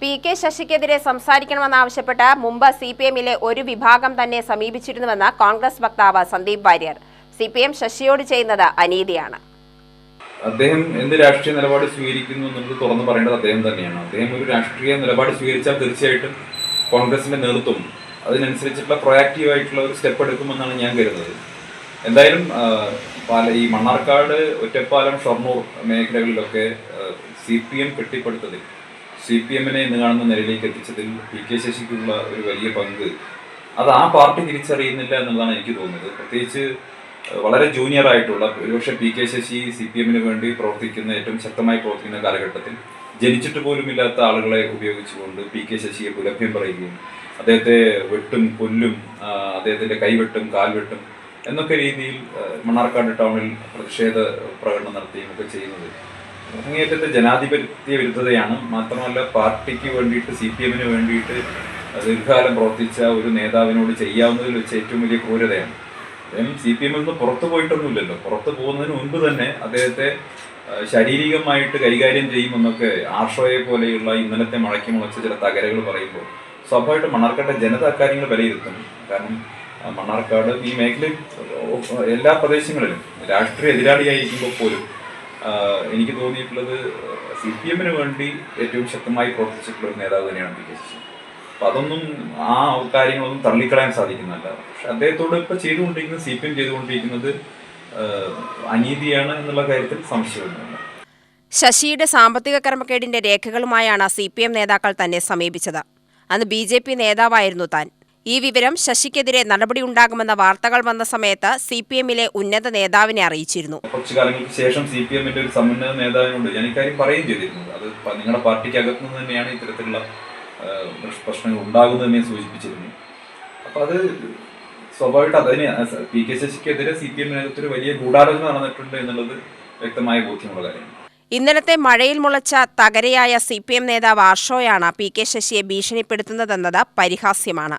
P K ശശിക്കെതിരെ സംസാരിക്കണമെന്നാവശ്യപ്പെട്ട് മുമ്പ് C P എമ്മിലെ ഒരു വിഭാഗം തന്നെ സമീപിച്ചിരുന്നുവെന്ന് കോൺഗ്രസ് വക്താവ് Sandeep Warrier. C P M ശശിയോട് ചെയ്യുന്നത് അനീതിയാണ്. അദ്ദേഹം എന്ത് രാഷ്ട്രീയ നിലപാട് സ്വീകരിക്കുന്നു എന്നുള്ളത് തുറന്നു പറയേണ്ടത് അദ്ദേഹം തന്നെയാണ്. അദ്ദേഹം ഒരു രാഷ്ട്രീയ നിലപാട് സ്വീകരിച്ചാൽ തീർച്ചയായിട്ടും കോൺഗ്രസിന്റെ നേതൃത്വം അതിനനുസരിച്ചിട്ടുള്ള പ്രൊയാക്റ്റീവ് ആയിട്ടുള്ള ഒരു സ്റ്റെപ്പ് എടുക്കുമെന്നാണ് ഞാൻ കരുതുന്നത്. എന്തായാലും ഈ മണ്ണാർക്കാട് ഒറ്റപ്പാലം ഷൊർണൂർ മേഖലകളിലൊക്കെ സി പി എം കെട്ടിപ്പടുത്തതിൽ സി പി എമ്മിനെ ഇന്ന് കാണുന്ന നിലയിലേക്ക് എത്തിച്ചതിൽ പി കെ ശശിക്കുള്ള ഒരു വലിയ പങ്ക്. അത് ആ പാർട്ടി തിരിച്ചറിയുന്നില്ല എന്നുള്ളതാണ് എനിക്ക് തോന്നുന്നത്. പ്രത്യേകിച്ച് വളരെ ജൂനിയർ ആയിട്ടുള്ള ഒരുപക്ഷെ P K Sasi C P എമ്മിന് വേണ്ടി പ്രവർത്തിക്കുന്ന ഏറ്റവും ശക്തമായി പ്രവർത്തിക്കുന്ന കാലഘട്ടത്തിൽ ജനിച്ചിട്ട് പോലും ഇല്ലാത്ത ആളുകളെ ഉപയോഗിച്ചുകൊണ്ട് പി കെ ശശിയെ പുലഭ്യം പറയുകയും അദ്ദേഹത്തെ വെട്ടും കൊല്ലും അദ്ദേഹത്തിന്റെ കൈവെട്ടും കാൽവെട്ടും എന്നൊക്കെ രീതിയിൽ മണ്ണാർക്കാട് ടൗണിൽ പ്രതിഷേധ പ്രകടനം നടത്തുകയും ഒക്കെ ചെയ്യുന്നത്. അങ്ങേയറ്റത്തെ ജനാധിപത്യ വിരുദ്ധതയാണ്. മാത്രമല്ല പാർട്ടിക്ക് വേണ്ടിയിട്ട് സി പി എമ്മിന് വേണ്ടിയിട്ട് ദീർഘകാലം പ്രവർത്തിച്ച ഒരു നേതാവിനോട് ചെയ്യാവുന്നതിൽ വെച്ച് ഏറ്റവും വലിയ ക്രൂരതയാണ്. അദ്ദേഹം സി പി എമ്മിൽ നിന്ന് പുറത്തു പോയിട്ടൊന്നുമില്ലല്ലോ. പുറത്തു പോകുന്നതിന് മുൻപ് തന്നെ അദ്ദേഹത്തെ ശാരീരികമായിട്ട് കൈകാര്യം ചെയ്യുമെന്നൊക്കെ ആർഷോയെ പോലെയുള്ള ഇന്നലത്തെ മഴയ്ക്ക് മുളച്ച ചില തകരകൾ പറയുമ്പോൾ സ്വാഭാവികമായിട്ടും മണ്ണാർക്കാട്ടെ ജനത അക്കാര്യങ്ങൾ വിലയിരുത്തും. കാരണം മണ്ണാർക്കാട് ഈ മേഖലയിൽ എല്ലാ പ്രദേശങ്ങളിലും രാഷ്ട്രീയ എതിരാളിയായിരിക്കുമ്പോൾ പോലും എനിക്ക് തോന്നിയിട്ടുള്ളത് സി പി എമ്മിന് വേണ്ടി ഏറ്റവും ശക്തമായി പ്രവർത്തിച്ചിട്ടുള്ള ഒരു നേതാവ് തന്നെയാണ് പി കെ ശശി. അപ്പൊ അതൊന്നും ആ കാര്യങ്ങളൊന്നും തള്ളിക്കളയാൻ സാധിക്കുന്നതല്ല പക്ഷെ അദ്ദേഹത്തോട് ഇപ്പൊ ചെയ്തുകൊണ്ടിരിക്കുന്നത് സി പി എം ചെയ്തുകൊണ്ടിരിക്കുന്നത് അനീതിയാണ് എന്നുള്ള കാര്യത്തിൽ സംശയമൊന്നുമില്ല. ശശിയുടെ സാമ്പത്തിക ക്രമക്കേടിന്റെ രേഖകളുമായാണ് സി പി എം നേതാക്കൾ തന്നെ സമീപിച്ചത്. അന്ന് ബി ജെ പി നേതാവായിരുന്നു താൻ. ഈ വിവരം ശശിക്കെതിരെ നടപടിയുണ്ടാകുമെന്ന വാർത്തകൾ വന്ന സമയത്ത് സി പി എമ്മിലെ ഉന്നത നേതാവിനെ അറിയിച്ചിരുന്നു. കുറച്ചു കാലങ്ങൾക്ക് ശേഷം സി പി എമ്മിന്റെ ഒരു സമുന്നത നേതാവിനോട് ഞാൻ ഇക്കാര്യം പറയുകയും ചെയ്തിരുന്നത്. അത് നിങ്ങളുടെ പാർട്ടിക്ക് അകത്തു നിന്ന് തന്നെയാണ് ഇത്തരത്തിലുള്ള പ്രശ്നങ്ങൾ ഉണ്ടാകുന്നതെന്ന് ഞാൻ സൂചിപ്പിച്ചിരുന്നു. അപ്പൊ അത് സ്വാഭാവികമായിട്ട് അതിന് പി കെ ശശിക്കെതിരെ സി പി എമ്മിനകത്ത് ഒരു വലിയ ഗൂഢാലോചന നടന്നിട്ടുണ്ട് എന്നുള്ളത് വ്യക്തമായ ബോധ്യമുള്ള കാര്യമാണ്. ഇന്നലത്തെ മഴയിൽ മുളച്ച തകരയായ സി പി എം നേതാവ് ആർഷോയാണ് പി കെ ശശിയെ ഭീഷണിപ്പെടുത്തുന്നതെന്നത് പരിഹാസ്യമാണ്.